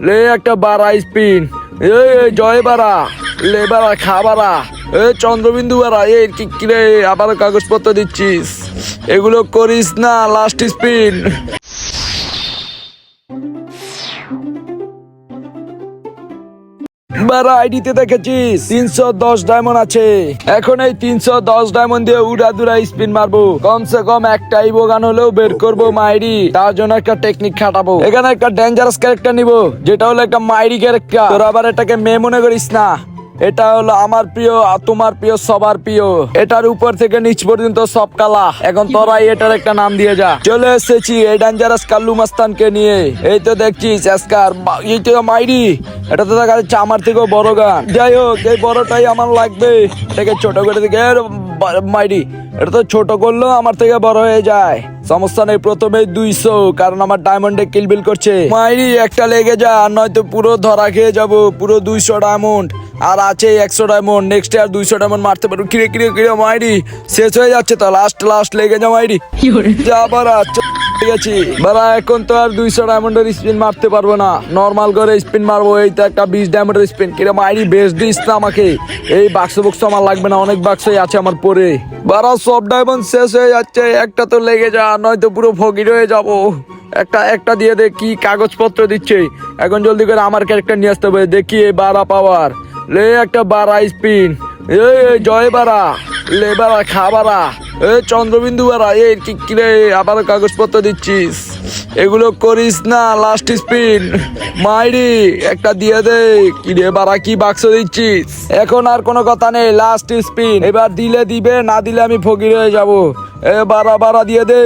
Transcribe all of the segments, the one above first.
লে একটা বারা স্পিন। এই জয় বারা লে বারা খা বারা এ, চন্দ্রবিন্দু বারা এ, কি রে আবার কাগজপত্র দিচ্ছিস। এগুলো করিস না লাস্ট স্পিন বারা আইডিতে দেখেছিস তিনশো দশ ডায়মন্ড আছে। এখন এই তিনশো দশ ডায়মন্ড দিয়ে উড়া দুরা স্পিন মারবো। কমসে কম একটাই বোগান হলেও বের করব মাইরি, তার জন্য একটা টেকনিক খাটাবো। এখানে একটা ডেঞ্জারাস ক্যারেক্টার নিবো, যেটা হলো একটা মাইরি ক্যারেক্টার তোর আবার এটাকে মেয়ে মনে করিস না। এটা হলো আমার প্রিয় আর তোমার প্রিয় সবার প্রিয়। এটার উপর থেকে নিচ পর্যন্ত সব কালা। এখন তোরাই এটার একটা নাম দিয়ে যা। চলে এসেছি এই ডেঞ্জারাস কাল্লু মাস্তানকে নিয়ে। এই তো দেখছিস এসকার এই তো মাইরি। এটা তো দেখা যাচ্ছে আমার থেকেও বড় গান। যাই হোক এই বড়টাই আমার লাগবে। এটাকে ছোট করে দিকে। মাইরি এটা তো ছোট করলেও আমার থেকে বড় হয়ে যায়। সমস্যা নেই প্রথমে দুইশো কারণ আমার ডায়মন্ডে কিলবিল করছে। মাইরি একটা লেগে যা আর নয়তো পুরো ধরা খেয়ে যাব পুরো দুইশো ডায়মন্ড আর আছে একশো ডায়মন্ড নেক্সট আর দুইশো ডায়মন্ড মারতে পারব। কিরে কিরে কিরে মাইরি শেষ হয়ে যাচ্ছে তো লাস্ট লাস্ট লেগে যা মাইরি। যা বারা গেছি বারা এখন তো আর দুইশো ডায়মন্ডের স্পিন মারতে পারব না। নর্মাল করে স্পিন মারবো, এই তো একটা বিশ ডায়মন্ডের স্পিন কিরে মাইরি, বেশ দিস না আমাকে। এই বাক্স বুক্স আমার লাগবে না, অনেক বাক্সই আছে আমার পরে। বারা সব ডায়মন্ড শেষ হয়ে যাচ্ছে, একটা তো লেগে যা, নয়তো পুরো ফকির হয়ে যাব। একটা একটা দিয়ে দে, কি কাগজপত্র দিচ্ছে। এখন জলদি করে আমার ক্যারেক্টার নিয়ে আসতে হবে, দেখি এই বারা পাওয়ার লে একটা বারা স্পিন। এই এই জয় বারা লে বারা খা বারা এ চন্দ্রবিন্দু বারা এই কি কি রে আবার কাগজপত্র দিচ্ছিস। এগুলো করিস না লাস্ট স্পিন মাইরি একটা দিয়ে দে। কি রে বারা কি বাক্স দিচ্ছিস? এখন আর কোনো কথা নেই লাস্ট স্পিন এবার দিলে দিবে না দিলে আমি ফকির হয়ে যাব। এ বারা বারা দিয়ে দে।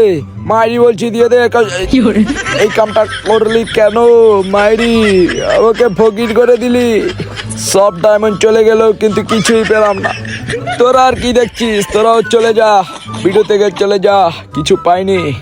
মাইরি বলছি দিয়ে দে। এই কামটা করলি কেন মাইরি? আমাকে ফকির করে দিলি। সব ডায়মন্ড চলে গেল কিন্তু কিছুই পেলাম না। তোরা আর কি দেখছিস? তোরাও চলে যা। ভিডিও থেকে চলে যা। কিছু পাইনি।